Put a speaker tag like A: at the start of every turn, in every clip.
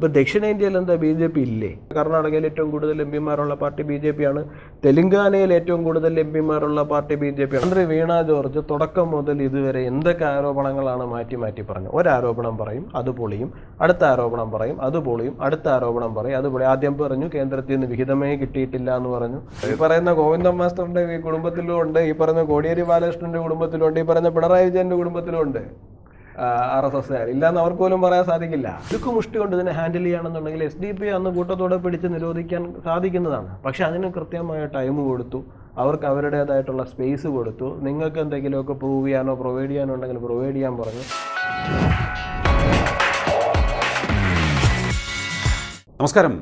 A: ഇപ്പോൾ ദക്ഷിണേന്ത്യയിൽ എന്താ ബി ജെ പി ഇല്ലേ? കർണാടകയിൽ ഏറ്റവും കൂടുതൽ എം പിമാരുള്ള പാർട്ടി ബി ജെ പി ആണ് തെലങ്കാനയിൽ ഏറ്റവും കൂടുതൽ എം പിമാരുള്ള പാർട്ടി ബി ജെ പി ആണ് മന്ത്രി വീണ ജോർജ് തുടക്കം മുതൽ ഇതുവരെ എന്തൊക്കെ ആരോപണങ്ങളാണ് മാറ്റി മാറ്റി പറഞ്ഞത്? ഒരാരോപണം പറയും അത് പൊളിയും. അടുത്ത ആരോപണം പറയും അത് പൊളിയും. അടുത്ത ആരോപണം പറയും അത് പൊളി. ആദ്യം പറഞ്ഞു കേന്ദ്രത്തിൽ നിന്ന് വിഹിതമേ കിട്ടിയിട്ടില്ല എന്ന് പറഞ്ഞു. ഈ പറയുന്ന ഗോവിന്ദൻ മാസ്റ്ററിന്റെ കുടുംബത്തിലും ഉണ്ട് ഈ പറയുന്ന കോടിയേരി ബാലകൃഷ്ണന്റെ കുടുംബത്തിലുണ്ട് ഈ പറയുന്ന പിണറായി വിജയന്റെ കുടുംബത്തിലും ഉണ്ട്. ആർ എസ് എസ് ഇല്ലാന്ന് അവർക്ക് പോലും പറയാൻ സാധിക്കില്ല. ഇതൊക്കെ മുഷ്ടി കൊണ്ട് ഇതിനെ ഹാൻഡിൽ ചെയ്യുകയാണെന്നുണ്ടെങ്കിൽ എസ് ഡി പി അന്ന് കൂട്ടത്തോടെ പിടിച്ച് നിരോധിക്കാൻ സാധിക്കുന്നതാണ്. പക്ഷെ അതിന് കൃത്യമായ ടൈം കൊടുത്തു. അവർക്ക് അവരുടേതായിട്ടുള്ള സ്പേസ് കൊടുത്തു. നിങ്ങൾക്ക് എന്തെങ്കിലുമൊക്കെ പ്രൂവ് ചെയ്യാനോ പ്രൊവൈഡ് ചെയ്യാനോ ഉണ്ടെങ്കിൽ പ്രൊവൈഡ് ചെയ്യാൻ പറഞ്ഞു.
B: നമസ്കാരം.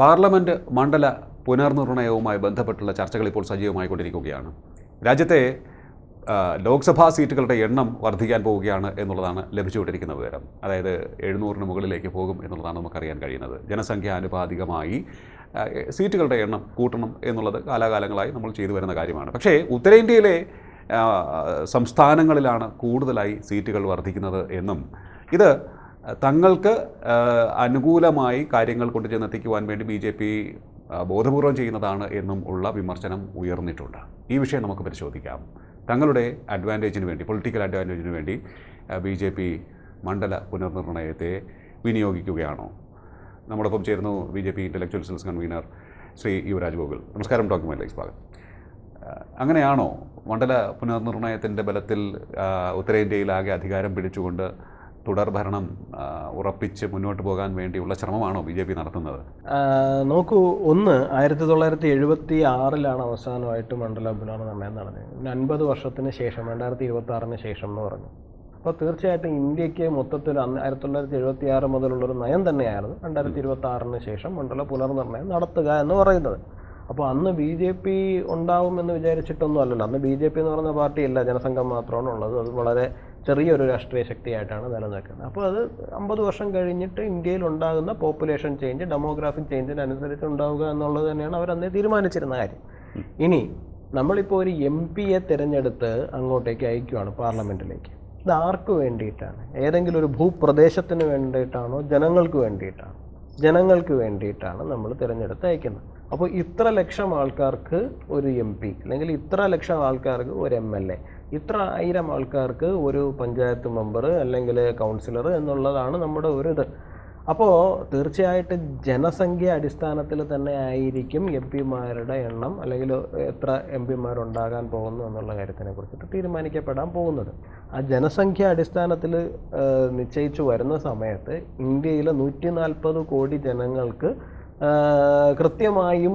B: പാർലമെന്റ് മണ്ഡല പുനർനിർണയവുമായി ബന്ധപ്പെട്ടുള്ള ചർച്ചകൾ ഇപ്പോൾ സജീവമായി കൊണ്ടിരിക്കുകയാണ് രാജ്യത്തെ ലോക്സഭാ സീറ്റുകളുടെ എണ്ണം വർദ്ധിക്കാൻ പോവുകയാണ് എന്നുള്ളതാണ് ലഭിച്ചുകൊണ്ടിരിക്കുന്ന വിവരം. അതായത് എഴുന്നൂറിന് മുകളിലേക്ക് പോകും എന്നുള്ളതാണ് നമുക്കറിയാൻ കഴിയുന്നത്. ജനസംഖ്യ ആനുപാതികമായി സീറ്റുകളുടെ എണ്ണം കൂട്ടണം എന്നുള്ളത് കാലാകാലങ്ങളായി നമ്മൾ ചെയ്തു വരുന്ന കാര്യമാണ്. പക്ഷേ ഉത്തരേന്ത്യയിലെ സംസ്ഥാനങ്ങളിലാണ് കൂടുതലായി സീറ്റുകൾ വർദ്ധിക്കുന്നത് എന്നും ഇത് തങ്ങൾക്ക് അനുകൂലമായി കാര്യങ്ങൾ കൊണ്ടുചെന്നെത്തിക്കുവാൻ വേണ്ടി ബി ജെ പി ബോധപൂർവം ചെയ്യുന്നതാണ് എന്നും ഉള്ള വിമർശനം ഉയർന്നിട്ടുണ്ട്. ഈ വിഷയം നമുക്ക് പരിശോധിക്കാം. തങ്ങളുടെ അഡ്വാന്റേജിന് വേണ്ടി പൊളിറ്റിക്കൽ അഡ്വാന്റേജിന് വേണ്ടി ബി ജെ പി മണ്ഡല പുനർനിർണയത്തെ വിനിയോഗിക്കുകയാണോ? നമ്മോടൊപ്പം ചേരുന്നു B J P intellectual cells convener Shri Yuvaraj Gokul. നമസ്കാരം ഡോക്യുമെന്റിലേക്ക് സ്വാഗതം അങ്ങനെയാണോ മണ്ഡല പുനർനിർണയത്തിന്റെ ബലത്തിൽ ഉത്തരേന്ത്യയിലാകെ അധികാരം പിടിച്ചുകൊണ്ട് തുടർഭരണം ഉറപ്പിച്ച് മുന്നോട്ട് പോകാൻ വേണ്ടിയുള്ള ശ്രമമാണോ ബി ജെ പി നടത്തുന്നത്?
A: നോക്കൂ ഒന്ന് ആയിരത്തി തൊള്ളായിരത്തി എഴുപത്തി ആറിലാണ് അവസാനമായിട്ട് മണ്ഡല പുനർനിർണയം നടന്നത്. പിന്നെ അൻപത് വർഷത്തിന് ശേഷം രണ്ടായിരത്തി ഇരുപത്തി ആറിന് ശേഷം എന്ന് പറഞ്ഞു. അപ്പോൾ തീർച്ചയായിട്ടും ഇന്ത്യയ്ക്ക് മൊത്തത്തിൽ അന്ന് ആയിരത്തി തൊള്ളായിരത്തി എഴുപത്തി ആറ് മുതലുള്ളൊരു നയം തന്നെയായിരുന്നു. രണ്ടായിരത്തി ഇരുപത്തി ആറിന് ശേഷം മണ്ഡല പുനർനിർണയം നടത്തുക എന്ന് പറയുന്നത്. അപ്പോൾ അന്ന് ബി ജെ പി ഉണ്ടാവുമെന്ന് വിചാരിച്ചിട്ടൊന്നും അല്ലല്ലോ. അന്ന് ബി ജെ പി എന്ന് പറയുന്ന പാർട്ടിയല്ല ജനസംഘം മാത്രമാണ് ഉള്ളത്. അത് വളരെ ചെറിയൊരു രാഷ്ട്രീയ ശക്തിയായിട്ടാണ് നിലനിൽക്കുന്നത്. അപ്പോൾ അത് അമ്പത് വർഷം കഴിഞ്ഞിട്ട് ഇന്ത്യയിൽ ഉണ്ടാകുന്ന പോപ്പുലേഷൻ ചേഞ്ച് ഡെമോഗ്രാഫിക് ചേഞ്ചിനനുസരിച്ച് ഉണ്ടാവുക എന്നുള്ളത് തന്നെയാണ് അവർ തീരുമാനിച്ചിരുന്ന കാര്യം. ഇനി നമ്മളിപ്പോൾ ഒരു എം പിയെ തിരഞ്ഞെടുത്ത് അങ്ങോട്ടേക്ക് അയക്കുകയാണ് പാർലമെന്റിലേക്ക് ഇത് ആർക്ക് വേണ്ടിയിട്ടാണ്? ഏതെങ്കിലും ഒരു ഭൂപ്രദേശത്തിന് വേണ്ടിയിട്ടാണോ? ജനങ്ങൾക്ക് വേണ്ടിയിട്ടാണോ? ജനങ്ങൾക്ക് വേണ്ടിയിട്ടാണ് നമ്മൾ തിരഞ്ഞെടുത്ത് അയക്കുന്നത്. അപ്പോൾ ഇത്ര ലക്ഷം ആൾക്കാർക്ക് ഒരു എം പി അല്ലെങ്കിൽ ഇത്ര ലക്ഷം ആൾക്കാർക്ക് ഒരു എം എൽ എ ഇത്ര ആയിരം ആൾക്കാർക്ക് ഒരു പഞ്ചായത്ത് മെമ്പർ അല്ലെങ്കിൽ കൗൺസിലർ എന്നുള്ളതാണ് നമ്മുടെ ഒരു ഇത്. അപ്പോൾ തീർച്ചയായിട്ടും ജനസംഖ്യ അടിസ്ഥാനത്തിൽ തന്നെ ആയിരിക്കും എം പിമാരുടെ എണ്ണം അല്ലെങ്കിൽ എത്ര എം പിമാരുണ്ടാകാൻ പോകുന്നു എന്നുള്ള കാര്യത്തിനെ കുറിച്ചിട്ട് തീരുമാനിക്കപ്പെടാൻ പോകുന്നത്. ആ ജനസംഖ്യ അടിസ്ഥാനത്തിൽ നിശ്ചയിച്ചു വരുന്ന സമയത്ത് ഇന്ത്യയിലെ നൂറ്റി കോടി ജനങ്ങൾക്ക് കൃത്യമായും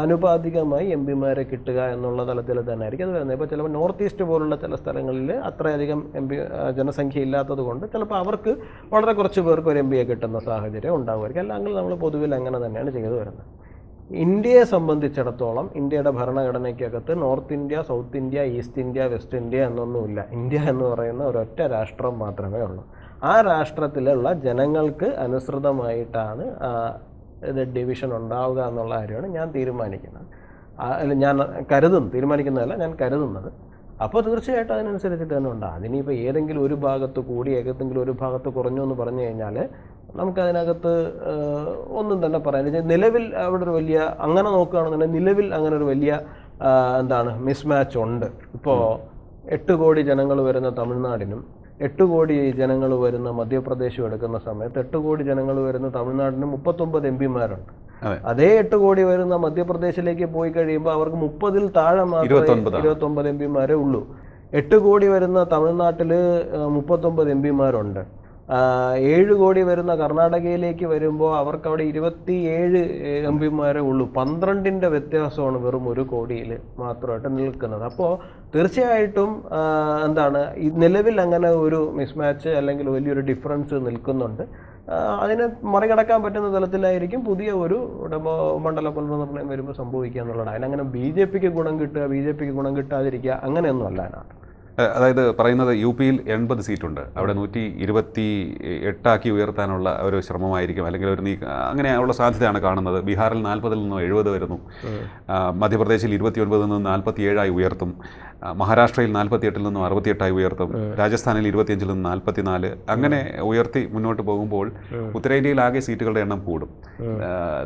A: ആനുപാതികമായി എം പിമാരെ കിട്ടുക എന്നുള്ള തലത്തിൽ തന്നെ ആയിരിക്കും അത് വരുന്നത്. ഇപ്പോൾ ചിലപ്പോൾ നോർത്ത് ഈസ്റ്റ് പോലുള്ള ചില സ്ഥലങ്ങളിൽ അത്രയധികം എം പി ജനസംഖ്യ ഇല്ലാത്തത് കൊണ്ട് ചിലപ്പോൾ അവർക്ക് വളരെ കുറച്ച് പേർക്ക് ഒരു എം പിയെ കിട്ടുന്ന സാഹചര്യം ഉണ്ടാകുമായിരിക്കും അല്ലെങ്കിൽ നമ്മൾ പൊതുവിൽ അങ്ങനെ തന്നെയാണ് ചെയ്തു വരുന്നത്. ഇന്ത്യയെ സംബന്ധിച്ചിടത്തോളം ഇന്ത്യയുടെ ഭരണഘടനയ്ക്കകത്ത് north India south India east India west India എന്നൊന്നുമില്ല. ഇന്ത്യ എന്ന് പറയുന്ന ഒരൊറ്റ രാഷ്ട്രം മാത്രമേ ഉള്ളൂ. ആ രാഷ്ട്രത്തിലുള്ള ജനങ്ങൾക്ക് അനുസൃതമായിട്ടാണ് ഇത് ഡിവിഷൻ ഉണ്ടാവുക എന്നുള്ള കാര്യമാണ് ഞാൻ തീരുമാനിക്കുന്നത്. അല്ല ഞാൻ കരുതുന്നു. തീരുമാനിക്കുന്നതല്ല ഞാൻ കരുതുന്നത്. അപ്പോൾ തീർച്ചയായിട്ടും അതിനനുസരിച്ചിട്ട് തന്നെ ഉണ്ടാകും. അതിനിപ്പോൾ ഏതെങ്കിലും ഒരു ഭാഗത്ത് കൂടി ഏതെങ്കിലും ഒരു ഭാഗത്ത് കുറഞ്ഞു എന്ന് പറഞ്ഞു കഴിഞ്ഞാൽ നമുക്കതിനകത്ത് ഒന്നും തന്നെ പറയാൻ നിലവിൽ അവിടെ ഒരു വലിയ അങ്ങനെ നോക്കുകയാണെന്നുണ്ടെങ്കിൽ നിലവിൽ അങ്ങനെ ഒരു വലിയ എന്താണ് മിസ്മാച്ച് ഉണ്ട്. ഇപ്പോൾ എട്ട് കോടി ജനങ്ങൾ വരുന്ന തമിഴ്നാടിനും എട്ട് കോടി ജനങ്ങൾ വരുന്ന മധ്യപ്രദേശും എടുക്കുന്ന സമയത്ത് എട്ട് കോടി ജനങ്ങൾ വരുന്ന തമിഴ്നാടിന് മുപ്പത്തൊമ്പത് എം പിമാരുണ്ട്.
B: അതേ.
A: എട്ട് കോടി വരുന്ന മധ്യപ്രദേശിലേക്ക് പോയി കഴിയുമ്പോൾ അവർക്ക് മുപ്പതിൽ താഴെ മാത്രമേ. ഇരുപത്തൊമ്പത് എം പിമാരേ ഉള്ളൂ. എട്ട് കോടി വരുന്ന തമിഴ്നാട്ടിൽ മുപ്പത്തൊമ്പത് എം പിമാരുണ്ട്. ഏഴ് കോടി വരുന്ന കർണാടകയിലേക്ക് വരുമ്പോൾ അവർക്ക് അവിടെ ഇരുപത്തി ഏഴ് എം പിമാരെ ഉള്ളൂ. പന്ത്രണ്ടിന്റെ വ്യത്യാസമാണ് വെറും ഒരു കോടിയിൽ മാത്രമായിട്ട് നിൽക്കുന്നത്. അപ്പോൾ തീർച്ചയായിട്ടും എന്താണ് ഈ നിലവിൽ അങ്ങനെ ഒരു മിസ്മാച്ച് അല്ലെങ്കിൽ വലിയൊരു ഡിഫറൻസ് നിൽക്കുന്നുണ്ട്. അതിനെ മറികടക്കാൻ പറ്റുന്ന തലത്തിലായിരിക്കും പുതിയ ഒരു ഡെമോ മണ്ഡല പുനർനിർണയം വരുമ്പോൾ സംഭവിക്കുക എന്നുള്ളതാണ് അതിനങ്ങനെ ബി ജെ പിക്ക് ഗുണം കിട്ടുക ബി ജെ പിക്ക് ഗുണം കിട്ടാതിരിക്കുക അങ്ങനെയൊന്നും അല്ല അതിനകത്ത്.
B: ഏഹ് അതായത് പറയുന്നത് യു പിയിൽ എൺപത് സീറ്റുണ്ട്. അവിടെ നൂറ്റി ഇരുപത്തി എട്ടാക്കി ഉയർത്താനുള്ള ഒരു ശ്രമമായിരിക്കും. അല്ലെങ്കിൽ ഒരു നീക്ക അങ്ങനെയുള്ള സാധ്യതയാണ് കാണുന്നത്. ബീഹാറിൽ നാൽപ്പതിൽ നിന്നും എഴുപത് വരുന്നു. മധ്യപ്രദേശിൽ ഇരുപത്തി ഒൻപതിൽ നിന്നും നാൽപ്പത്തിയേഴായി ഉയർത്തും. മഹാരാഷ്ട്രയിൽ നാൽപ്പത്തി എട്ടിൽ നിന്നും അറുപത്തിയെട്ടായി ഉയർത്തും. രാജസ്ഥാനിൽ ഇരുപത്തിയഞ്ചിൽ നിന്ന് നാൽപ്പത്തിനാല്. അങ്ങനെ ഉയർത്തി മുന്നോട്ട് പോകുമ്പോൾ ഉത്തരേന്ത്യയിൽ ആകെ സീറ്റുകളുടെ എണ്ണം കൂടും.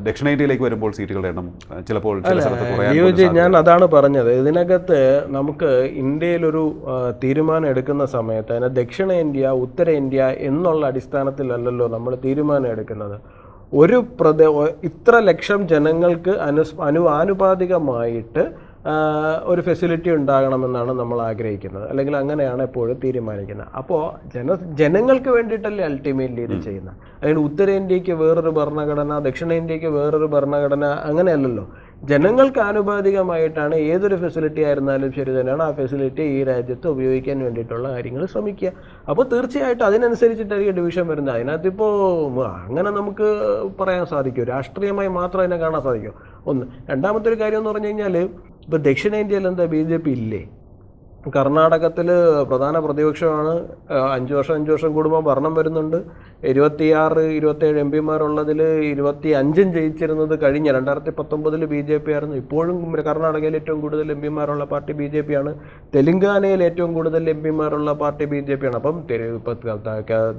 B: ദക്ഷിണേന്ത്യയിലേക്ക് വരുമ്പോൾ സീറ്റുകളുടെ എണ്ണം ചിലപ്പോൾ ചില സ്ഥലത്ത്
A: ഞാൻ അതാണ് പറഞ്ഞത്. ഇതിനകത്ത് നമുക്ക് ഇന്ത്യയിലൊരു തീരുമാനം എടുക്കുന്ന സമയത്ത് അതിന് ദക്ഷിണേന്ത്യ ഉത്തരേന്ത്യ എന്നുള്ള അടിസ്ഥാനത്തിലല്ലല്ലോ നമ്മൾ തീരുമാനം എടുക്കുന്നത് ഒരു പ്രദേ ഇത്ര ലക്ഷം ജനങ്ങൾക്ക് അനു അനു ആനുപാതികമായിട്ട് ഒരു ഫെസിലിറ്റി ഉണ്ടാകണമെന്നാണ് നമ്മൾ ആഗ്രഹിക്കുന്നത്. അല്ലെങ്കിൽ അങ്ങനെയാണ് എപ്പോഴും തീരുമാനിക്കുന്നത്. അപ്പോൾ ജന ജനങ്ങൾക്ക് വേണ്ടിയിട്ടല്ലേ അൾട്ടിമേറ്റ്ലി ഇത് ചെയ്യുന്നത്? അല്ലെങ്കിൽ ഉത്തരേന്ത്യക്ക് വേറൊരു ഭരണഘടന ദക്ഷിണേന്ത്യക്ക് വേറൊരു ഭരണഘടന അങ്ങനെയല്ലല്ലോ. ജനങ്ങൾക്ക് ആനുപാതികമായിട്ടാണ് ഏതൊരു ഫെസിലിറ്റി ആയിരുന്നാലും ശരി തന്നെയാണ് ആ ഫെസിലിറ്റി ഈ രാജ്യത്ത് ഉപയോഗിക്കാൻ വേണ്ടിയിട്ടുള്ള കാര്യങ്ങൾ ശ്രമിക്കുക. അപ്പോൾ തീർച്ചയായിട്ടും അതിനനുസരിച്ചിട്ടായിരിക്കും ഡിവിഷൻ വരുന്നത്. അതിനകത്തിപ്പോൾ അങ്ങനെ നമുക്ക് പറയാൻ സാധിക്കും. രാഷ്ട്രീയമായി മാത്രം അതിനെ കാണാൻ സാധിക്കും. ഒന്ന് രണ്ടാമത്തെ ഒരു കാര്യം എന്ന് പറഞ്ഞു കഴിഞ്ഞാൽ ഇപ്പോൾ ദക്ഷിണേന്ത്യയിൽ എന്താ ബി ജെ പി ഇല്ലേ? കർണാടകത്തിൽ പ്രധാന പ്രതിപക്ഷമാണ് അഞ്ചു വർഷം അഞ്ച് വർഷം കൂടുമ്പോൾ ഭരണം വരുന്നുണ്ട്. ഇരുപത്തിയാറ് ഇരുപത്തേഴ് എം പിമാരുള്ളതിൽ ഇരുപത്തി അഞ്ചും ജയിച്ചിരുന്നത് കഴിഞ്ഞ രണ്ടായിരത്തി പത്തൊമ്പതിൽ ബി ജെ പി ആയിരുന്നു. ഇപ്പോഴും കർണാടകയിൽ ഏറ്റവും കൂടുതൽ എം പിമാരുള്ള പാർട്ടി ബി ജെ പി ആണ്. തെലങ്കാനയിൽ ഏറ്റവും കൂടുതൽ എം പിമാരുള്ള പാർട്ടി ബി ജെ പി ആണ്. അപ്പം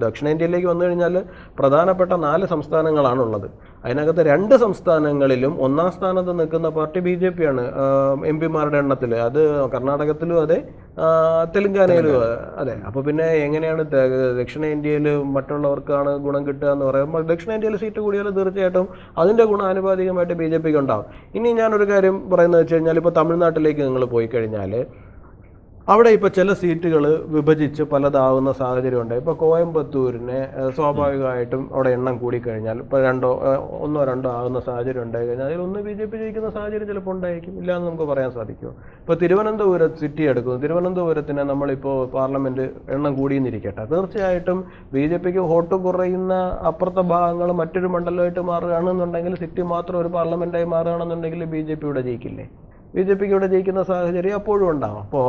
A: ദക്ഷിണേന്ത്യയിലേക്ക് വന്നു കഴിഞ്ഞാൽ പ്രധാനപ്പെട്ട നാല് സംസ്ഥാനങ്ങളാണുള്ളത്. അതിനകത്ത് രണ്ട് സംസ്ഥാനങ്ങളിലും ഒന്നാം സ്ഥാനത്ത് നിൽക്കുന്ന പാർട്ടി ബി ജെ പി ആണ് എം പിമാരുടെ എണ്ണത്തിൽ അത് കർണാടകത്തിലും അതെ ആ, തെലങ്കാനയിലും അതെ. അപ്പോൾ പിന്നെ എങ്ങനെയാണ് ദക്ഷിണേന്ത്യയിൽ മറ്റുള്ളവർക്കാണ് ഗുണം കിട്ടുക എന്ന് പറയുമ്പോൾ ദക്ഷിണേന്ത്യയിൽ സീറ്റ് കൂടിയാൽ തീർച്ചയായിട്ടും അതിന്റെ ഗുണം ആനുപാതികമായിട്ട് ബി ജെ പിക്ക് ഉണ്ടാവും. ഇനി ഞാനൊരു കാര്യം പറയുന്നത് വെച്ച് കഴിഞ്ഞാൽ ഇപ്പോൾ തമിഴ്നാട്ടിലേക്ക് നിങ്ങൾ പോയി കഴിഞ്ഞാൽ അവിടെ ഇപ്പോൾ ചില സീറ്റുകൾ വിഭജിച്ച് പലതാവുന്ന സാഹചര്യമുണ്ട്. ഇപ്പോൾ കോയമ്പത്തൂരിനെ സ്വാഭാവികമായിട്ടും അവിടെ എണ്ണം കൂടിക്കഴിഞ്ഞാൽ ഇപ്പോൾ രണ്ടോ ഒന്നോ രണ്ടോ ആകുന്ന സാഹചര്യം ഉണ്ടായി കഴിഞ്ഞാൽ അതിൽ ഒന്ന് ബി ജെ പി ജയിക്കുന്ന സാഹചര്യം ചിലപ്പോൾ ഉണ്ടായിരിക്കും. ഇല്ലയെന്ന് നമുക്ക് പറയാൻ സാധിക്കും ഇപ്പോൾ തിരുവനന്തപുരം സിറ്റി എടുക്കുന്നു. തിരുവനന്തപുരത്തിന് നമ്മളിപ്പോൾ പാർലമെന്റ് എണ്ണം കൂടിയെന്നിരിക്കട്ടെ. തീർച്ചയായിട്ടും ബി ജെ പിക്ക് വോട്ട് കുറയുന്ന അപ്പുറത്തെ ഭാഗങ്ങൾ മറ്റൊരു മണ്ഡലമായിട്ട് മാറുകയാണെന്നുണ്ടെങ്കിൽ സിറ്റി മാത്രം ഒരു പാർലമെന്റായി മാറുകയാണെന്നുണ്ടെങ്കിൽ ബി ജെ പി ഇവിടെ ജയിക്കില്ലേ? ബി ജെ പിക്ക് ഇവിടെ ജയിക്കുന്ന സാഹചര്യം അപ്പോഴും ഉണ്ടാവും. അപ്പോൾ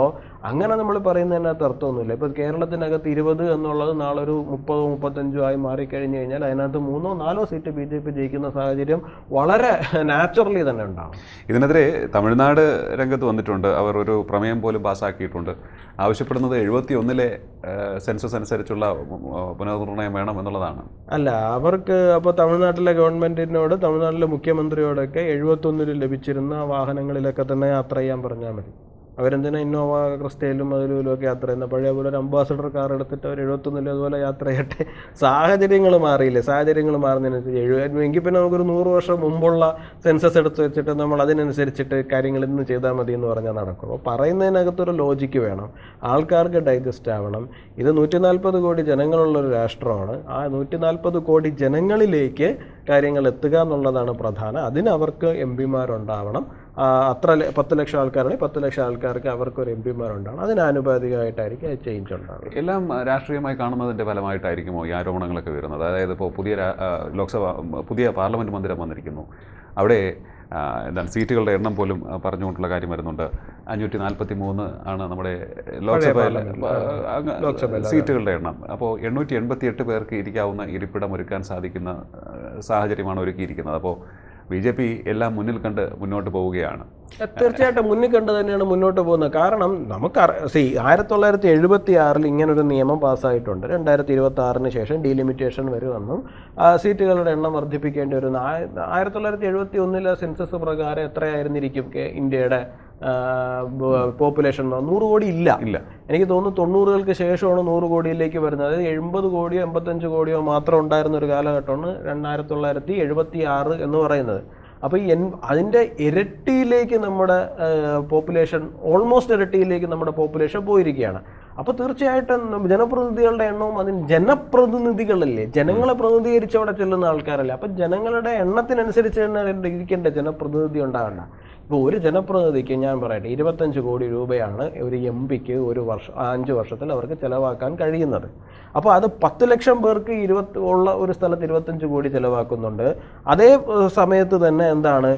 A: അങ്ങനെ നമ്മൾ പറയുന്നതിനകത്ത് അർത്ഥമൊന്നുമില്ല. ഇപ്പോൾ കേരളത്തിനകത്ത് ഇരുപത് എന്നുള്ളത് നാളെ ഒരു മുപ്പതോ മുപ്പത്തഞ്ചോ ആയി മാറിക്കഴിഞ്ഞ് കഴിഞ്ഞാൽ അതിനകത്ത് മൂന്നോ നാലോ സീറ്റ് ബി ജെ പി ജയിക്കുന്ന സാഹചര്യം വളരെ നാച്ചുറലി തന്നെ ഉണ്ടാവും.
B: ഇതിനെതിരെ തമിഴ്നാട് രംഗത്ത് വന്നിട്ടുണ്ട്. അവർ ഒരു പ്രമേയം പോലും പാസ്സാക്കിയിട്ടുണ്ട് ആവശ്യപ്പെടുന്നത് എഴുപത്തി ഒന്നിലെ സെൻസസ് അനുസരിച്ചുള്ള പുനർനിർണയം പുനർനിർണയം വേണം എന്നുള്ളതാണ്.
A: അല്ല അവർക്ക് അപ്പോൾ തമിഴ്നാട്ടിലെ ഗവൺമെന്റിനോട് തമിഴ്നാട്ടിലെ മുഖ്യമന്ത്രിയോടൊക്കെ എഴുപത്തൊന്നിൽ ലഭിച്ചിരുന്ന വാഹനങ്ങളിലൊക്കെ തന്നെ യാത്ര ചെയ്യാൻ പറഞ്ഞാൽ മതി. അവരെന്തിനാ ഇന്നോവ ക്രിസ്റ്റയിലും ഒക്കെ യാത്ര ചെയ്യുന്നത്? പഴയ പോലെ ഒരു അംബാസഡർ കാർ എടുത്തിട്ട് അവർ എഴുപത്തൊന്നിൽ അതുപോലെ യാത്ര ചെയ്യട്ടെ? സാഹചര്യങ്ങൾ മാറിയില്ലേ? സാഹചര്യങ്ങൾ മാറുന്നതിനനുസരിച്ച് എഴുപതെങ്കിൽ പിന്നെ നമുക്കൊരു നൂറ് വർഷം മുമ്പുള്ള സെൻസസ് എടുത്ത് വെച്ചിട്ട് നമ്മൾ അതിനനുസരിച്ചിട്ട് കാര്യങ്ങൾ ഇന്ന് ചെയ്താൽ മതി എന്ന് പറഞ്ഞാൽ നടക്കും അപ്പോൾ പറയുന്നതിനകത്തൊരു ലോജിക്ക് വേണം. ആൾക്കാർക്ക് ഡൈജസ്റ്റ് ആവണം. ഇത് നൂറ്റി നാൽപ്പത് കോടി ജനങ്ങളുള്ള ഒരു രാഷ്ട്രമാണ്. ആ നൂറ്റി നാൽപ്പത് കോടി ജനങ്ങളിലേക്ക് കാര്യങ്ങൾ എത്തുക എന്നുള്ളതാണ് പ്രധാനം. അതിനവർക്ക് എം പിമാരുണ്ടാവണം. അത്ര പത്ത് ലക്ഷം ആൾക്കാരാണെങ്കിൽ പത്ത് ലക്ഷം ആൾക്കാർക്ക് അവർക്ക് ഒരു എം പിമാരുണ്ടാവണം. അതിനാനുപാതികമായിട്ടായിരിക്കും അത് ചേഞ്ച് ഉണ്ടാവുക
B: എല്ലാം രാഷ്ട്രീയമായി കാണുന്നതിന്റെ ഫലമായിട്ടായിരിക്കുമോ ഈ ആരോപണങ്ങളൊക്കെ വരുന്നത്? അതായത് ഇപ്പോൾ പുതിയ ലോക്സഭാ പുതിയ പാർലമെന്റ് മന്ദിരം വന്നിരിക്കുന്നു. അവിടെ എന്താണ് സീറ്റുകളുടെ എണ്ണം പോലും പറഞ്ഞുകൊണ്ടുള്ള കാര്യം വരുന്നുണ്ട്. അഞ്ഞൂറ്റി നാൽപ്പത്തി മൂന്ന് ആണ് നമ്മുടെ ലോക്സഭയിലെ സീറ്റുകളുടെ എണ്ണം. അപ്പോൾ എണ്ണൂറ്റി എൺപത്തി എട്ട് പേർക്ക് ഇരിക്കാവുന്ന ഇരിപ്പിടം ഒരുക്കാൻ സാധിക്കുന്ന സാഹചര്യമാണ് ഒരുക്കിയിരിക്കുന്നത്. അപ്പോൾ ബി ജെ പി എല്ലാം മുന്നിൽ കണ്ട് മുന്നോട്ട് പോവുകയാണ്.
A: തീർച്ചയായിട്ടും മുന്നിൽ കണ്ട് തന്നെയാണ് മുന്നോട്ട് പോകുന്നത്. കാരണം നമുക്ക് സി ആയിരത്തി തൊള്ളായിരത്തി എഴുപത്തി ആറിൽ ഇങ്ങനൊരു നിയമം പാസ്സായിട്ടുണ്ട്. രണ്ടായിരത്തി ഇരുപത്തി ആറിന് ശേഷം ഡീലിമിറ്റേഷൻ വരുമെന്നും സീറ്റുകളുടെ എണ്ണം വർദ്ധിപ്പിക്കേണ്ടി വരുന്ന ആയ- ആയിരത്തി തൊള്ളായിരത്തി എഴുപത്തി ഒന്നിലെ സെൻസസ് പ്രകാരം എത്രയായിരുന്നിരിക്കും ഇന്ത്യയുടെ പോപ്പുലേഷൻ നൂറ് കോടി ഇല്ല.
B: ഇല്ല.
A: എനിക്ക് തോന്നുന്നു തൊണ്ണൂറുകൾക്ക് ശേഷമാണ് നൂറ് കോടിയിലേക്ക് വരുന്നത്. അതായത് എൺപത് കോടിയോ എൺപത്തഞ്ച് കോടിയോ മാത്രം ഉണ്ടായിരുന്ന ഒരു കാലഘട്ടമാണ് രണ്ടായിരത്തി തൊള്ളായിരത്തി എഴുപത്തി ആറ് എന്ന് പറയുന്നത്. അപ്പോൾ ഈ എൻ അതിന്റെ ഇരട്ടിയിലേക്ക് നമ്മുടെ പോപ്പുലേഷൻ ഓൾമോസ്റ്റ് ഇരട്ടിയിലേക്ക് നമ്മുടെ പോപ്പുലേഷൻ പോയിരിക്കുകയാണ്. അപ്പോൾ തീർച്ചയായിട്ടും ജനപ്രതിനിധികളുടെ എണ്ണവും അതിന് ജനപ്രതിനിധികളല്ലേ? ജനങ്ങളെ പ്രതിനിധീകരിച്ച് അവിടെ ചെല്ലുന്ന ആൾക്കാരല്ലേ? അപ്പം ജനങ്ങളുടെ എണ്ണത്തിനനുസരിച്ച് തന്നെ ഇരിക്കേണ്ട ജനപ്രതിനിധി ഉണ്ടാകണ്ട. ഇപ്പോൾ ഒരു ജനപ്രതിനിധിക്ക് ഞാൻ പറയട്ടെ ഇരുപത്തഞ്ച് കോടി രൂപയാണ് ഒരു എം പിക്ക് ഒരു വർഷം അഞ്ച് വർഷത്തിൽ അവർക്ക് ചിലവാക്കാൻ കഴിയുന്നത്. അപ്പോൾ അത് പത്ത് ലക്ഷം പേർക്ക് ഇരുപത്തി ഉള്ള ഒരു സ്ഥലത്ത് ഇരുപത്തഞ്ച് കോടി ചിലവാക്കുന്നുണ്ട്. അതേ സമയത്ത് തന്നെ എന്താണ്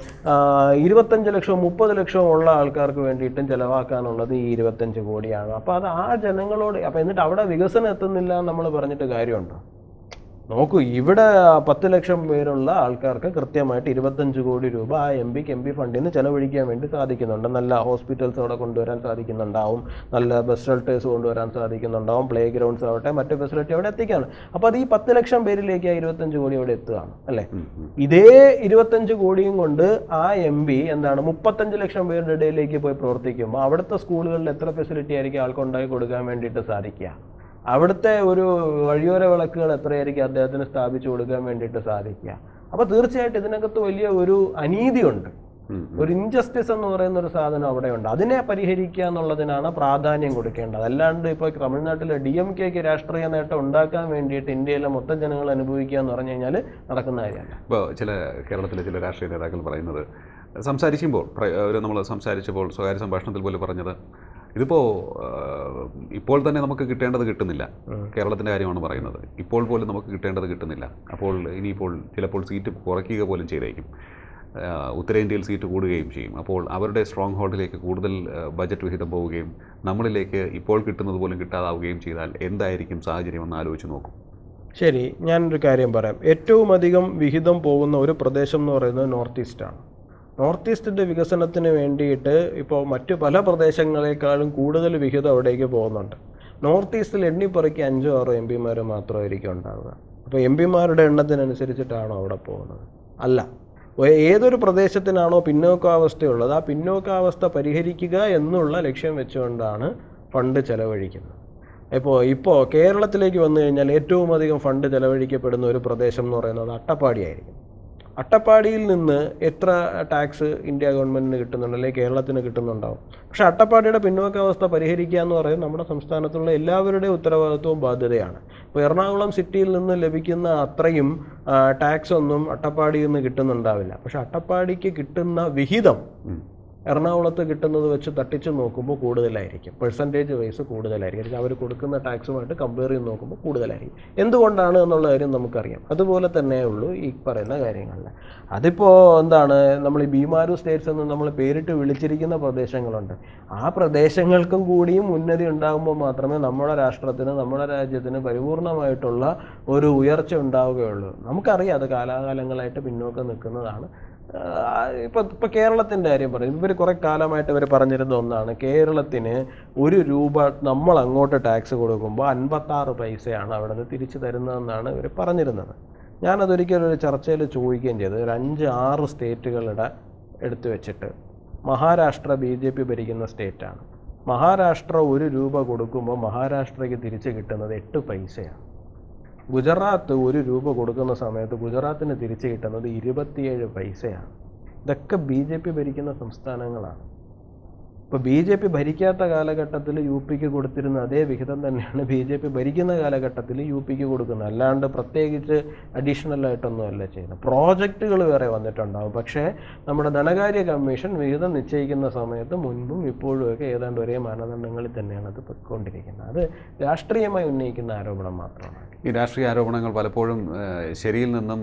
A: ഇരുപത്തഞ്ച് ലക്ഷം മുപ്പത് ലക്ഷം ഉള്ള ആൾക്കാർക്ക് വേണ്ടിയിട്ടും ചിലവാക്കാനുള്ളത് ഈ ഇരുപത്തഞ്ച് കോടിയാണ്. അപ്പോൾ അത് ആ ജനങ്ങളോട് അപ്പോൾ എന്നിട്ട് അവിടെ വികസനം എത്തുന്നില്ല നമ്മൾ പറഞ്ഞിട്ട് കാര്യമുണ്ടോ? നോക്കൂ ഇവിടെ പത്ത് ലക്ഷം പേരുള്ള ആൾക്കാർക്ക് കൃത്യമായിട്ട് ഇരുപത്തഞ്ച് കോടി രൂപ ആ എം പിക്ക് എം പി ഫണ്ടിൽ നിന്ന് ചെലവഴിക്കാൻ വേണ്ടി സാധിക്കുന്നുണ്ട്. നല്ല ഹോസ്പിറ്റൽസ് അവിടെ കൊണ്ടുവരാൻ സാധിക്കുന്നുണ്ടാവും. നല്ല ബസ് ഷെൽട്ടേഴ്സ് കൊണ്ടുവരാൻ സാധിക്കുന്നുണ്ടാവും. പ്ലേ ഗ്രൗണ്ട്സ് ആവട്ടെ മറ്റു ഫെസിലിറ്റി അവിടെ എത്തിക്കാണ്. അപ്പോൾ അത് ഈ പത്ത് ലക്ഷം പേരിലേക്ക് ആ ഇരുപത്തഞ്ച് കോടി അവിടെ എത്തുകയാണ് അല്ലേ. ഇതേ ഇരുപത്തഞ്ച് കോടിയും കൊണ്ട് ആ എം പി എന്താണ് മുപ്പത്തഞ്ച് ലക്ഷം പേരുടെ ഇടയിലേക്ക് പോയി പ്രവർത്തിക്കുമ്പോൾ അവിടുത്തെ സ്കൂളുകളിൽ എത്ര ഫെസിലിറ്റി ആയിരിക്കും ആൾക്കുണ്ടായി കൊടുക്കാൻ വേണ്ടിയിട്ട് സാധിക്കുക? അവിടുത്തെ ഒരു വഴിയോര വിളക്കുകൾ എത്രയായിരിക്കും അദ്ദേഹത്തിന് സ്ഥാപിച്ചു കൊടുക്കാൻ വേണ്ടിയിട്ട് സാധിക്കുക. അപ്പൊ തീർച്ചയായിട്ടും ഇതിനകത്ത് വലിയ ഒരു അനീതിയുണ്ട്.
B: ഉണ്ട്
A: ഒരു ഇൻജസ്റ്റിസ് എന്ന് പറയുന്ന ഒരു സാധനം അവിടെയുണ്ട്. അതിനെ പരിഹരിക്കുക എന്നുള്ളതിനാണ് പ്രാധാന്യം കൊടുക്കേണ്ടത്. അല്ലാണ്ട് ഇപ്പോൾ തമിഴ്നാട്ടിലെ ഡി എം കെക്ക് രാഷ്ട്രീയ നേട്ടം ഉണ്ടാക്കാൻ വേണ്ടിയിട്ട് ഇന്ത്യയിലെ മൊത്തം ജനങ്ങൾ അനുഭവിക്കുക എന്ന് പറഞ്ഞു കഴിഞ്ഞാൽ നടക്കുന്ന കാര്യമല്ല.
B: ഇപ്പോൾ ചില കേരളത്തിലെ ചില രാഷ്ട്രീയ നേതാക്കൾ പറയുന്നത് സംസാരിക്കുമ്പോൾ ഒരു നമ്മൾ സംസാരിച്ചപ്പോൾ സ്വകാര്യ സംഭാഷണത്തിൽ പോലും പറഞ്ഞത് ഇതിപ്പോൾ ഇപ്പോൾ തന്നെ നമുക്ക് കിട്ടേണ്ടത് കിട്ടുന്നില്ല. കേരളത്തിന്റെ കാര്യമാണ് പറയുന്നത്. ഇപ്പോൾ പോലും നമുക്ക് കിട്ടേണ്ടത് കിട്ടുന്നില്ല. അപ്പോൾ ഇനിയിപ്പോൾ ചിലപ്പോൾ സീറ്റ് കുറയ്ക്കുക പോലും ചെയ്തേക്കും. ഉത്തരേന്ത്യയിൽ സീറ്റ് കൂടുകയും ചെയ്യും. അപ്പോൾ അവരുടെ സ്ട്രോങ് ഹോൾഡിലേക്ക് കൂടുതൽ ബജറ്റ് വിഹിതം പോവുകയും നമ്മളിലേക്ക് ഇപ്പോൾ കിട്ടുന്നത് പോലും കിട്ടാതാവുകയും ചെയ്താൽ എന്തായിരിക്കും സാഹചര്യം എന്ന് ആലോചിച്ച് നോക്കും.
A: ശരി ഞാനൊരു കാര്യം പറയാം. ഏറ്റവും അധികം വിഹിതം പോകുന്ന ഒരു പ്രദേശം എന്ന് പറയുന്നത് നോർത്ത് ഈസ്റ്റാണ്. നോർത്ത് ഈസ്റ്റിന്റെ വികസനത്തിന് വേണ്ടിയിട്ട് ഇപ്പോൾ മറ്റു പല പ്രദേശങ്ങളെക്കാളും കൂടുതൽ വിഹിതം അവിടേക്ക് പോകുന്നുണ്ട്. നോർത്ത് ഈസ്റ്റിൽ എണ്ണിപ്പറയ്ക്ക് അഞ്ചോ ആറോ എം പിമാർ മാത്രമായിരിക്കും ഉണ്ടാവുക. അപ്പോൾ എം പിമാരുടെ എണ്ണത്തിനനുസരിച്ചിട്ടാണോ അവിടെ പോകുന്നത്? അല്ല. ഏതൊരു പ്രദേശത്തിനാണോ പിന്നോക്കാവസ്ഥയുള്ളത് ആ പിന്നോക്കാവസ്ഥ പരിഹരിക്കുക എന്നുള്ള ലക്ഷ്യം വെച്ചുകൊണ്ടാണ് ഫണ്ട് ചെലവഴിക്കുന്നത്. ഇപ്പോൾ ഇപ്പോൾ കേരളത്തിലേക്ക് വന്നു കഴിഞ്ഞാൽ ഏറ്റവും അധികം ഫണ്ട് ചെലവഴിക്കപ്പെടുന്ന ഒരു പ്രദേശം എന്ന് പറയുന്നത് അട്ടപ്പാടിയായിരിക്കും അട്ടപ്പാടിയിൽ നിന്ന് എത്ര ടാക്സ് ഇന്ത്യ ഗവൺമെന്റിന് കിട്ടുന്നുണ്ട്? അല്ലെങ്കിൽ കേരളത്തിന് കിട്ടുന്നുണ്ടാവും? പക്ഷേ അട്ടപ്പാടിയുടെ പിന്നോക്കാവസ്ഥ പരിഹരിക്കുക എന്ന് പറയുന്നത് നമ്മുടെ സംസ്ഥാനത്തുള്ള എല്ലാവരുടെയും ഉത്തരവാദിത്വവും ബാധ്യതയാണ്. ഇപ്പോൾ എറണാകുളം സിറ്റിയിൽ നിന്ന് ലഭിക്കുന്ന അത്രയും ടാക്സ് ഒന്നും അട്ടപ്പാടിയിൽ നിന്ന് കിട്ടുന്നുണ്ടാവില്ല. പക്ഷേ അട്ടപ്പാടിക്ക് കിട്ടുന്ന വിഹിതം. എറണാകുളത്ത് കിട്ടുന്നത് വെച്ച് തട്ടിച്ച് നോക്കുമ്പോൾ കൂടുതലായിരിക്കും. പെർസെന്റേജ് വൈസ് കൂടുതലായിരിക്കും. അവർ കൊടുക്കുന്ന ടാക്സുമായിട്ട് കമ്പയർ ചെയ്ത് നോക്കുമ്പോൾ കൂടുതലായിരിക്കും. എന്തുകൊണ്ടാണ് എന്നുള്ള കാര്യം നമുക്കറിയാം. അതുപോലെ തന്നെ ഉള്ളൂ ഈ പറയുന്ന കാര്യങ്ങളിൽ. അതിപ്പോൾ എന്താണ്? നമ്മൾ ഈ ബീമാരു സ്റ്റേറ്റ്സ് എന്ന് നമ്മൾ പേരിട്ട് വിളിച്ചിരിക്കുന്ന പ്രദേശങ്ങളുണ്ട്. ആ പ്രദേശങ്ങൾക്കും കൂടിയും ഉന്നതി ഉണ്ടാകുമ്പോൾ മാത്രമേ നമ്മുടെ രാഷ്ട്രത്തിന് നമ്മുടെ രാജ്യത്തിന് പരിപൂർണമായിട്ടുള്ള ഒരു ഉയർച്ച ഉണ്ടാവുകയുള്ളൂ. നമുക്കറിയാം അത് കാലാകാലങ്ങളായിട്ട് പിന്നോക്കം നിൽക്കുന്നതാണ്. ഇപ്പം ഇപ്പം കേരളത്തിന്റെ കാര്യം പറയും. ഇവർ കുറേ കാലമായിട്ട് ഇവർ പറഞ്ഞിരുന്ന ഒന്നാണ്. കേരളത്തിന് ഒരു രൂപ നമ്മൾ അങ്ങോട്ട് ടാക്സ് കൊടുക്കുമ്പോൾ അൻപത്താറ് പൈസയാണ് അവിടെ നിന്ന് തിരിച്ചു തരുന്നതെന്നാണ് ഇവർ പറഞ്ഞിരുന്നത്. ഞാനതൊരിക്കലും ഒരു ചർച്ചയിൽ ചോദിക്കുകയും ചെയ്തു. ഒരു അഞ്ച് ആറ് സ്റ്റേറ്റുകളുടെ എടുത്തു വെച്ചിട്ട് മഹാരാഷ്ട്ര ബി ജെ പി ഭരിക്കുന്ന സ്റ്റേറ്റാണ്. മഹാരാഷ്ട്ര ഒരു രൂപ കൊടുക്കുമ്പോൾ മഹാരാഷ്ട്രയ്ക്ക് തിരിച്ചു കിട്ടുന്നത് എട്ട് പൈസയാണ്. ഗുജറാത്ത് ഒരു രൂപ കൊടുക്കുന്ന സമയത്ത് ഗുജറാത്തിന് തിരിച്ചു കിട്ടുന്നത് ഇരുപത്തിയേഴ് പൈസയാണ്. ഇതൊക്കെ ബി ജെ പി ഭരിക്കുന്ന സംസ്ഥാനങ്ങളാണ്. ഇപ്പോൾ ബി ജെ പി ഭരിക്കാത്ത കാലഘട്ടത്തിൽ യു പിക്ക് കൊടുത്തിരുന്ന അതേ വിഹിതം തന്നെയാണ് ബി ജെ പി ഭരിക്കുന്ന കാലഘട്ടത്തിൽ യു പിക്ക് കൊടുക്കുന്നത്. അല്ലാണ്ട് പ്രത്യേകിച്ച് അഡീഷണൽ ആയിട്ടൊന്നുമല്ല ചെയ്യുന്നത്. പ്രോജക്റ്റുകൾ വേറെ വന്നിട്ടുണ്ടാവും. പക്ഷേ നമ്മുടെ ധനകാര്യ കമ്മീഷൻ വിഹിതം നിശ്ചയിക്കുന്ന സമയത്ത് മുൻപും ഇപ്പോഴുമൊക്കെ ഏതാണ്ട് ഒരേ മാനദണ്ഡങ്ങളിൽ തന്നെയാണ് അത് പൊയ്ക്കൊണ്ടിരിക്കുന്നത്. അത് രാഷ്ട്രീയമായി ഉന്നയിക്കുന്ന ആരോപണം മാത്രമാണ്.
B: ഈ രാഷ്ട്രീയ ആരോപണങ്ങൾ പലപ്പോഴും ശരിയിൽ നിന്നും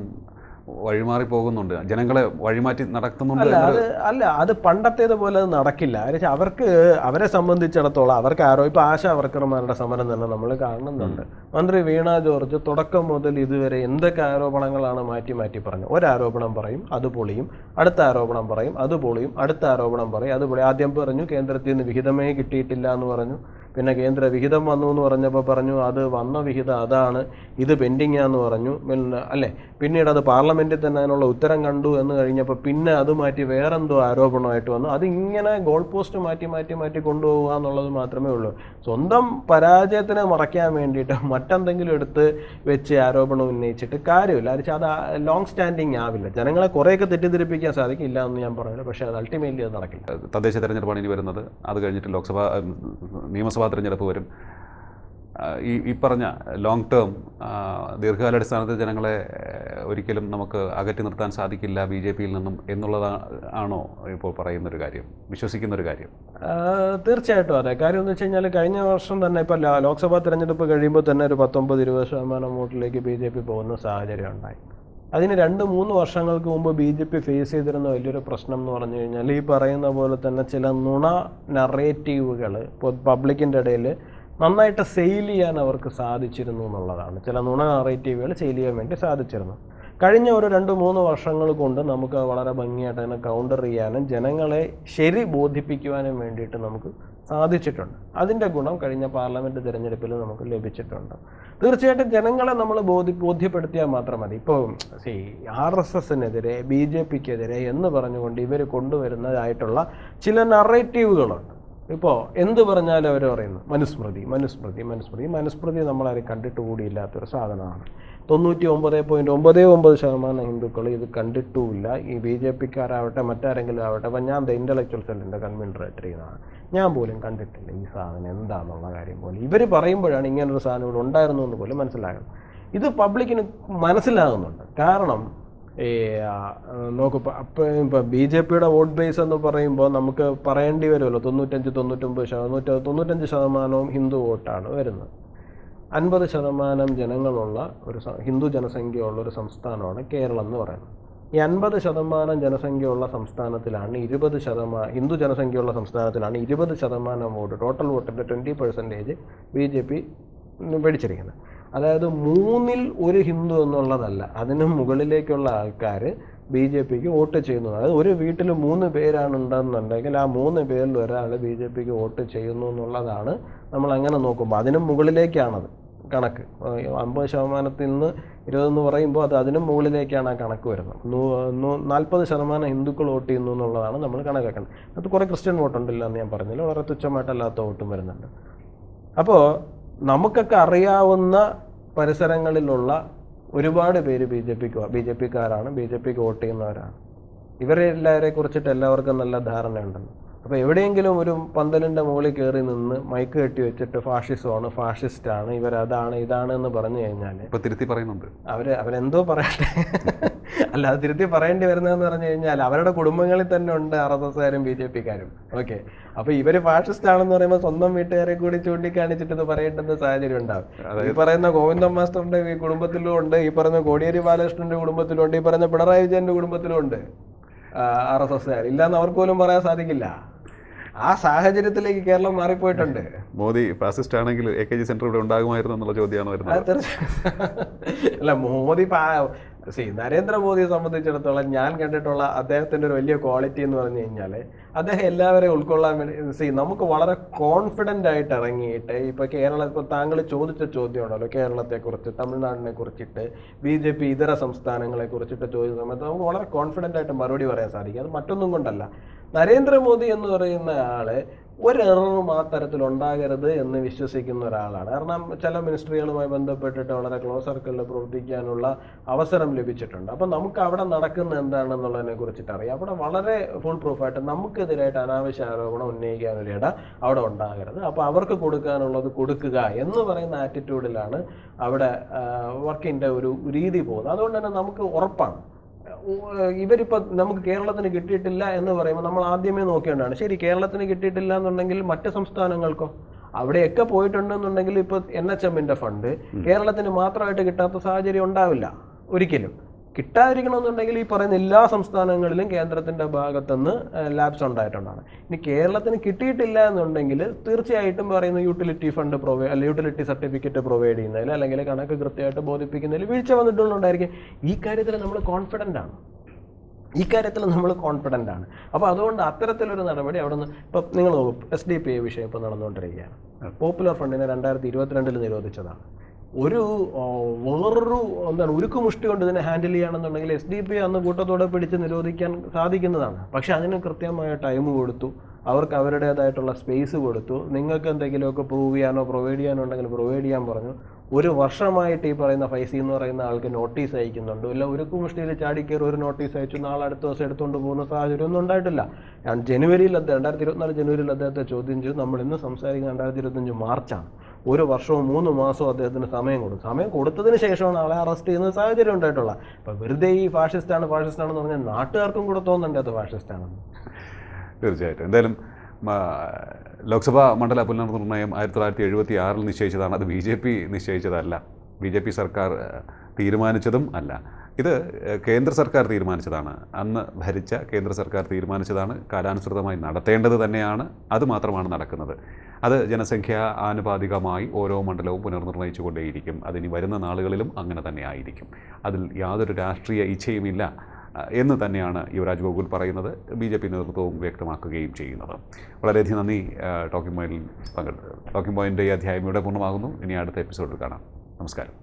B: വഴിമാറി പോകുന്നുണ്ട് ജനങ്ങളെ വഴിമാറ്റി നടക്കുന്നുണ്ട്
A: അല്ല അത് അല്ല അത് പണ്ടത്തേതുപോലെ അത് നടക്കില്ല. അവർക്ക് അവരെ സംബന്ധിച്ചിടത്തോളം അവർക്ക് ആരോ ഇപ്പൊ ആശാ വർക്കർമാരുടെ സമരം തന്നെ നമ്മൾ കാണുന്നുണ്ട്. മന്ത്രി വീണ ജോർജ് തുടക്കം മുതൽ ഇതുവരെ എന്തൊക്കെ ആരോപണങ്ങളാണ് മാറ്റി മാറ്റി പറഞ്ഞത്? ഒരാരോപണം പറയും അത് പൊളിയും. അടുത്ത ആരോപണം പറയും അത് പൊളിയും. അടുത്ത ആരോപണം പറയും അത് പൊളിയും. ആദ്യം പറഞ്ഞു കേന്ദ്രത്തിൽ നിന്ന് വിഹിതമേ കിട്ടിയിട്ടില്ല എന്ന് പറഞ്ഞു. പിന്നെ കേന്ദ്ര വിഹിതം വന്നു എന്ന് പറഞ്ഞപ്പോൾ പറഞ്ഞു അത് വന്ന വിഹിതം അതാണ് ഇത് പെൻഡിങ്ങാന്ന് പറഞ്ഞു. പിന്നെ അല്ലേ പിന്നീട് അത് പാർലമെന്റിൽ തന്നെ അതിനുള്ള ഉത്തരം കണ്ടു എന്ന് കഴിഞ്ഞപ്പോൾ പിന്നെ അത് മാറ്റി വേറെന്തോ ആരോപണമായിട്ട് വന്നു. അതിങ്ങനെ ഗോൾ പോസ്റ്റ് മാറ്റി മാറ്റി മാറ്റി കൊണ്ടുപോകുക എന്നുള്ളത് മാത്രമേ ഉള്ളൂ. സ്വന്തം പരാജയത്തിനെ മറയ്ക്കാൻ വേണ്ടിയിട്ട് മറ്റെന്തെങ്കിലും എടുത്ത് വെച്ച് ആരോപണം ഉന്നയിച്ചിട്ട് കാര്യമില്ല. അത് അത് ലോങ് സ്റ്റാൻഡിങ് ആവില്ല. ജനങ്ങളെ കുറേയൊക്കെ തെറ്റിദ്ധരിപ്പിക്കാൻ സാധിക്കില്ല എന്ന് ഞാൻ പറഞ്ഞില്ല പക്ഷേ അത് അൾട്ടിമേറ്റ്ലി അത് നടക്കില്ല.
B: തദ്ദേശ തെരഞ്ഞെടുപ്പാണ് ഇനി വരുന്നത്. അത് കഴിഞ്ഞിട്ട് ലോക്സഭ ഉം, നിയമസഭാ തെരഞ്ഞെടുപ്പ് വരും ഈ ഈ പറഞ്ഞ ലോങ് ടേം ദീർഘകാലാടിസ്ഥാനത്തിൽ ജനങ്ങളെ ഒരിക്കലും നമുക്ക് അകറ്റി നിർത്താൻ സാധിക്കില്ല ബി ജെ പിയിൽ നിന്നും എന്നുള്ളതാണോ ഇപ്പോൾ പറയുന്നൊരു കാര്യം വിശ്വസിക്കുന്നൊരു കാര്യം?
A: തീർച്ചയായിട്ടും അതെ. കാര്യം എന്ന് വെച്ച് കഴിഞ്ഞാൽ കഴിഞ്ഞ വർഷം തന്നെ ഇപ്പോൾ ലോക്സഭാ തിരഞ്ഞെടുപ്പ് കഴിയുമ്പോൾ തന്നെ ഒരു പത്തൊമ്പത് ഇരുപത് ശതമാനം വോട്ടിലേക്ക് ബി ജെ പി പോകുന്ന സാഹചര്യം ഉണ്ടായി. അതിന് രണ്ട് മൂന്ന് വർഷങ്ങൾക്ക് മുമ്പ് ബി ജെ പി ഫേസ് ചെയ്തിരുന്ന വലിയൊരു പ്രശ്നം എന്ന് പറഞ്ഞു കഴിഞ്ഞാൽ ഈ പറയുന്ന പോലെ തന്നെ ചില നുണ നറേറ്റീവുകൾ പബ്ലിക്കിന്റെ ഇടയിൽ നന്നായിട്ട് സെയിൽ ചെയ്യാൻ അവർക്ക് സാധിച്ചിരുന്നു എന്നുള്ളതാണ്. ചില നുണ നറേറ്റീവുകൾ സെയിൽ ചെയ്യാൻ വേണ്ടി സാധിച്ചിരുന്നു. കഴിഞ്ഞ ഒരു രണ്ട് മൂന്ന് വർഷങ്ങൾ കൊണ്ട് നമുക്ക് വളരെ ഭംഗിയായിട്ട് അതിനെ കൗണ്ടർ ചെയ്യാനും ജനങ്ങളെ ശരി ബോധിപ്പിക്കുവാനും വേണ്ടിയിട്ട് നമുക്ക് സാധിച്ചിട്ടുണ്ട്. അതിന്റെ ഗുണം കഴിഞ്ഞ പാർലമെന്റ് തിരഞ്ഞെടുപ്പിൽ നമുക്ക് ലഭിച്ചിട്ടുണ്ട്. തീർച്ചയായിട്ടും ജനങ്ങളെ നമ്മൾ ബോധി ബോധ്യപ്പെടുത്തിയാൽ മാത്രം മതി. ഇപ്പോൾ സി ആർ എസ് എസിനെതിരെ ബി ജെ പിക്കെതിരെ എന്ന് പറഞ്ഞുകൊണ്ട് ഇവർ കൊണ്ടുവരുന്നതായിട്ടുള്ള ചില നറേറ്റീവുകളുണ്ട്. ഇപ്പോൾ എന്ത് പറഞ്ഞാലും അവർ പറയുന്നു മനുസ്മൃതി മനുസ്മൃതി മനുസ്മൃതി മനുസ്മൃതി നമ്മളാരും കണ്ടിട്ട് കൂടിയില്ലാത്തൊരു സാധനമാണ്. തൊണ്ണൂറ്റി ഒമ്പത് പോയിന്റ് ഒമ്പത് ഒമ്പത് ശതമാനം ഹിന്ദുക്കൾ ഇത് കണ്ടിട്ടുമില്ല. ഈ ബി ജെ പിക്കാരാവട്ടെ മറ്റാരെങ്കിലും ആവട്ടെ അപ്പം ഞാൻ ദ ഇന്റലക്ച്വൽ സെല്ലിന്റെ കൺവീനറായിട്ട് എന്നാണ് ഞാൻ പോലും കണ്ടിട്ടില്ല ഈ സാധനം എന്താണെന്നുള്ള കാര്യം പോലും. ഇവർ പറയുമ്പോഴാണ് ഇങ്ങനൊരു സാധനം ഇവിടെ ഉണ്ടായിരുന്നു എന്ന് പോലും മനസ്സിലാകുന്നത്. ഇത് പബ്ലിക്കിന് മനസ്സിലാകുന്നുണ്ട്. കാരണം ഈ അപ്പോൾ ഇപ്പം ബി ജെ പിയുടെ വോട്ട് ബേസ് എന്ന് പറയുമ്പോൾ നമുക്ക് പറയേണ്ടി വരുമല്ലോ തൊണ്ണൂറ്റഞ്ച് തൊണ്ണൂറ്റൊമ്പത് ശതമാനം തൊണ്ണൂറ്റഞ്ച് ശതമാനവും ഹിന്ദു വോട്ടാണ് വരുന്നത്. അൻപത് ശതമാനം ജനങ്ങളുള്ള ഒരു ഹിന്ദു ജനസംഖ്യയുള്ള ഒരു സംസ്ഥാനമാണ് കേരളം എന്ന് പറയുന്നത്. ഈ അൻപത് ശതമാനം ജനസംഖ്യയുള്ള സംസ്ഥാനത്തിലാണ് ഇരുപത് ശതമാനം ഹിന്ദു ജനസംഖ്യയുള്ള സംസ്ഥാനത്തിലാണ് ഇരുപത് ശതമാനം വോട്ട് ടോട്ടൽ വോട്ടിന്റെ twenty percentage B J P പിടിച്ചിരിക്കുന്നത്. അതായത് മൂന്നിൽ ഒരു ഹിന്ദു എന്നുള്ളതല്ല അതിന് മുകളിലേക്കുള്ള ആൾക്കാർ ബി ജെ പിക്ക് വോട്ട് ചെയ്യുന്നത് അതായത് ഒരു വീട്ടിൽ മൂന്ന് പേരാണ് ഉണ്ടെന്നുണ്ടെങ്കിൽ ആ മൂന്ന് പേരിൽ ഒരാൾ ബി ജെ പിക്ക് വോട്ട് ചെയ്യുന്നു എന്നുള്ളതാണ് നമ്മൾ അങ്ങനെ നോക്കുമ്പോൾ. അതിനും മുകളിലേക്കാണത് കണക്ക്. അമ്പത് ശതമാനത്തിൽ നിന്ന് ഇരുപതെന്ന് പറയുമ്പോൾ അത് അതിനും മുകളിലേക്കാണ് ആ കണക്ക് വരുന്നത്. നാൽപ്പത് ശതമാനം ഹിന്ദുക്കൾ വോട്ട് ചെയ്യുന്നു എന്നുള്ളതാണ് നമ്മൾ കണക്കാക്കുന്നത് അത് കുറേ ക്രിസ്ത്യൻ വോട്ടുണ്ടല്ലോ എന്ന് ഞാൻ പറഞ്ഞില്ല? വളരെ തുച്ഛമായിട്ടല്ലാത്ത വോട്ടും വരുന്നുണ്ട്. അപ്പോൾ നമുക്കൊക്കെ അറിയാവുന്ന പരിസരങ്ങളിലുള്ള ഒരുപാട് പേര് ബി ജെ പിക്ക് ബി ജെ പിക്കാരാണ് ബി ജെ പിക്ക് വോട്ട് ചെയ്യുന്നവരാണ് ഇവരെ എല്ലാവരെ കുറിച്ചിട്ട് എല്ലാവർക്കും നല്ല ധാരണയുണ്ടല്ലോ അപ്പോൾ എവിടെയെങ്കിലും ഒരു പന്തലിന്റെ മുകളിൽ കയറി നിന്ന് മൈക്ക് കെട്ടി വെച്ചിട്ട് ഫാഷിസമാണ് ഫാഷിസ്റ്റാണ് ഇവരതാണ് ഇതാണ് എന്ന് പറഞ്ഞു കഴിഞ്ഞാൽ
B: ഇപ്പോൾ തിരുത്തി പറയുന്നുണ്ട്.
A: അവർ അവരെന്തോ പറയട്ടെ. അല്ല അത് തിരുത്തി പറയേണ്ടി വരുന്നതെന്ന് പറഞ്ഞു കഴിഞ്ഞാൽ അവരുടെ കുടുംബങ്ങളിൽ തന്നെ ഉണ്ട് ആർ എസ് എസ്കാരും ബി ജെ പിക്കാരും. ഓക്കെ. അപ്പൊ ഇവർ ഫാഷിസ്റ്റ് ആണെന്ന് പറയുമ്പോൾ സ്വന്തം വീട്ടുകാരെ കൂടി ചൂണ്ടിക്കാണിച്ചിട്ട് ഇത് പറയേണ്ടുന്ന സാഹചര്യം ഉണ്ടാവും. ഈ പറയുന്ന ഗോവിന്ദൻ മാസ്റ്ററിന്റെ കുടുംബത്തിലും ഉണ്ട് ഈ പറയുന്ന കോടിയേരി ബാലകൃഷ്ണന്റെ കുടുംബത്തിലും ഉണ്ട് ഈ പറയുന്ന പിണറായി വിജയന്റെ കുടുംബത്തിലും ഉണ്ട് ആർ എസ് എസ്കാർ. ഇല്ലാന്ന് അവർക്ക് പോലും പറയാൻ സാധിക്കില്ല. ആ സാഹചര്യത്തിലേക്ക് കേരളം മാറിപ്പോയിട്ടുണ്ട്.
B: മോദി ഫാസിസ്റ്റ് ആണെങ്കിൽ എ കെ ജി സെന്റർ ഇവിടെ ഉണ്ടാകുമായിരുന്നു എന്നുള്ള ചോദ്യമാണ് വരുന്നത്.
A: അല്ല മോദി സി നരേന്ദ്രമോദിയെ സംബന്ധിച്ചിടത്തോളം ഞാൻ കണ്ടിട്ടുള്ള അദ്ദേഹത്തിന്റെ ഒരു വലിയ ക്വാളിറ്റി എന്ന് പറഞ്ഞു കഴിഞ്ഞാൽ അദ്ദേഹം എല്ലാവരെയും ഉൾക്കൊള്ളാൻ വേണ്ടി സി നമുക്ക് വളരെ കോൺഫിഡന്റ് ആയിട്ട് ഇറങ്ങിയിട്ട് ഇപ്പോൾ കേരള ഇപ്പോൾ താങ്കൾ ചോദിച്ച ചോദ്യം ഉണ്ടല്ലോ കേരളത്തെക്കുറിച്ച് തമിഴ്നാടിനെ കുറിച്ചിട്ട് ബി ജെ പി ഇതര സംസ്ഥാനങ്ങളെ കുറിച്ചിട്ട് ചോദിച്ച സമയത്ത് നമുക്ക് വളരെ കോൺഫിഡന്റ് ആയിട്ട് മറുപടി പറയാൻ സാധിക്കും. അത് മറ്റൊന്നും കൊണ്ടല്ല. നരേന്ദ്രമോദി എന്ന് പറയുന്ന ആൾ ഒരു എററും ആ തരത്തിൽ ഉണ്ടാകരുത് എന്ന് വിശ്വസിക്കുന്ന ഒരാളാണ്. കാരണം ചില മിനിസ്ട്രികളുമായി ബന്ധപ്പെട്ടിട്ട് വളരെ ക്ലോസ് സർക്കിളിൽ പ്രവർത്തിക്കാനുള്ള അവസരം ലഭിച്ചിട്ടുണ്ട്. അപ്പം നമുക്ക് അവിടെ നടക്കുന്ന എന്താണെന്നുള്ളതിനെ കുറിച്ചിട്ട് അറിയാം. അവിടെ വളരെ ഫുൾ പ്രൂഫായിട്ട് നമുക്കെതിരായിട്ട് അനാവശ്യ ആരോപണം ഉന്നയിക്കാനൊരു ഇട അവിടെ ഉണ്ടാകരുത്. അപ്പോൾ അവർക്ക് കൊടുക്കാനുള്ളത് കൊടുക്കുക എന്ന് പറയുന്ന ആറ്റിറ്റ്യൂഡിലാണ് അവിടെ വർക്കിന്റെ ഒരു രീതി പോകുന്നത്. അതുകൊണ്ട് തന്നെ നമുക്ക് ഉറപ്പാണ് ഇവരിപ്പോൾ നമുക്ക് കേരളത്തിന് കിട്ടിയിട്ടില്ല എന്ന് പറയുമ്പോൾ നമ്മൾ ആദ്യമേ നോക്കേണ്ടതാണ്. ശരി കേരളത്തിന് കിട്ടിയിട്ടില്ല എന്നുണ്ടെങ്കിൽ മറ്റ് സംസ്ഥാനങ്ങൾക്കോ? അവിടെയൊക്കെ പോയിട്ടുണ്ടെന്നുണ്ടെങ്കിൽ ഇപ്പോൾ എൻ എച്ച് എമ്മിന്റെ ഫണ്ട് കേരളത്തിന് മാത്രമായിട്ട് കിട്ടാത്ത സാഹചര്യം ഉണ്ടാവില്ല ഒരിക്കലും. കിട്ടാതിരിക്കണമെന്നുണ്ടെങ്കിൽ ഈ പറയുന്ന എല്ലാ സംസ്ഥാനങ്ങളിലും കേന്ദ്രത്തിന്റെ ഭാഗത്തുനിന്ന് ലാബ്സ് ഉണ്ടായിട്ടുണ്ടാണ്. ഇനി കേരളത്തിന് കിട്ടിയിട്ടില്ല എന്നുണ്ടെങ്കിൽ തീർച്ചയായിട്ടും പറയുന്ന യൂട്ടിലിറ്റി ഫണ്ട് പ്രൊവൈ അല്ലെങ്കിൽ യൂട്ടിലിറ്റി സർട്ടിഫിക്കറ്റ് പ്രൊവൈഡ് ചെയ്യുന്നതിൽ അല്ലെങ്കിൽ കണക്ക് കൃത്യമായിട്ട് ബോധിപ്പിക്കുന്നതിൽ വീഴ്ച വന്നിട്ടുണ്ടായിരിക്കും ഈ കാര്യത്തിൽ നമ്മൾ കോൺഫിഡന്റ് ആണ്. ഈ കാര്യത്തിൽ നമ്മൾ കോൺഫിഡന്റ് ആണ്. അപ്പോൾ അതുകൊണ്ട് അത്തരത്തിലൊരു നടപടി അവിടെ നിന്ന് ഇപ്പം നിങ്ങൾ നോക്കും എസ് ഡി പി ഐ വിഷയം ഇപ്പോൾ നടന്നുകൊണ്ടിരിക്കുകയാണ്. പോപ്പുലർ ഫണ്ടിനെ രണ്ടായിരത്തി ഇരുപത്തിരണ്ടിൽ നിരോധിച്ചതാണ്. ഒരു വേറൊരു എന്താണ് ഉരുക്കു മുഷ്ടി കൊണ്ട് ഇതിനെ ഹാൻഡിൽ ചെയ്യണമെന്നുണ്ടെങ്കിൽ എസ് ഡി പി അന്ന് കൂട്ടത്തോടെ പിടിച്ച് നിരോധിക്കാൻ സാധിക്കുന്നതാണ്. പക്ഷെ അതിന് കൃത്യമായ ടൈം കൊടുത്തു. അവർക്ക് അവരുടേതായിട്ടുള്ള സ്പേസ് കൊടുത്തു. നിങ്ങൾക്ക് എന്തെങ്കിലുമൊക്കെ പ്രൂവ് ചെയ്യാനോ പ്രൊവൈഡ് ചെയ്യാനോ ഉണ്ടെങ്കിൽ പ്രൊവൈഡ് ചെയ്യാൻ പറഞ്ഞു. ഒരു വർഷമായിട്ട് ഈ പറയുന്ന ഫൈസി എന്ന് പറയുന്ന ആൾക്ക് നോട്ടീസ് അയക്കുന്നുണ്ട്. ഇല്ല ഒരു കുമുഷ്ടിയിൽ ചാടിക്കയറി ഒരു നോട്ടീസ് അയച്ചു. നാളെ അടുത്ത ദിവസം എടുത്തുകൊണ്ട് പോകുന്ന സാഹചര്യം ഒന്നും ഉണ്ടായിട്ടില്ല ജനുവരിയിൽ അദ്ദേഹം രണ്ടായിരത്തി ഇരുപത്തിനാല് ജനുവരിയിൽ അദ്ദേഹത്തെ ചോദ്യം ചെയ്തു. നമ്മൾ ഇന്ന് സംസാരിക്കുന്ന രണ്ടായിരത്തി ഇരുപത്തഞ്ച് മാർച്ചാണ്. ഒരു വർഷവും മൂന്ന് മാസവും അദ്ദേഹത്തിന് സമയം കൊടുക്കും സമയം കൊടുത്തതിന് ശേഷമാണ് ആളെ അറസ്റ്റ് ചെയ്യുന്ന സാഹചര്യം ഉണ്ടായിട്ടുള്ള അപ്പം വെറുതെ ഈ ഫാഷിസ്റ്റാണ് ഫാഷിസ്റ്റാണെന്ന് പറഞ്ഞാൽ നാട്ടുകാർക്കും കൂടെ തോന്നുന്നുണ്ട് അത് ഫാഷിസ്റ്റാണെന്ന്
B: തീർച്ചയായിട്ടും. എന്തായാലും ലോക്സഭാ മണ്ഡല പുനർനിർണയം ആയിരത്തി തൊള്ളായിരത്തി എഴുപത്തി ആറിൽ നിശ്ചയിച്ചതാണ്. അത് ബി ജെ പി നിശ്ചയിച്ചതല്ല. ബി ജെ പി സർക്കാർ തീരുമാനിച്ചതും അല്ല. ഇത് കേന്ദ്ര സർക്കാർ തീരുമാനിച്ചതാണ്. അന്ന് ഭരിച്ച കേന്ദ്ര സർക്കാർ തീരുമാനിച്ചതാണ്. കാലാനുസൃതമായി നടത്തേണ്ടത് തന്നെയാണ്. അതുമാത്രമാണ് നടക്കുന്നത്. അത് ജനസംഖ്യാ ആനുപാതികമായി ഓരോ മണ്ഡലവും പുനർനിർണയിച്ചുകൊണ്ടേയിരിക്കും അതിനി വരുന്ന നാളുകളിലും അങ്ങനെ തന്നെ ആയിരിക്കും. അതിൽ യാതൊരു രാഷ്ട്രീയ ഇച്ഛയുമില്ല എന്ന് തന്നെയാണ് യുവരാജ് ഗോകുൽ പറയുന്നത്. ബി ജെ പി നേതൃത്വവും വ്യക്തമാക്കുകയും ചെയ്യുന്നത്. വളരെയധികം നന്ദി ടോക്കിംഗ് പോയിന്റിൽ പങ്കെടുത്തത് ടോക്കിംഗ് പോയിന്റ് ഈ അധ്യായം ഇവിടെ പൂർണമാകുന്നു. ഇനി അടുത്ത എപ്പിസോഡിൽ കാണാം. നമസ്കാരം.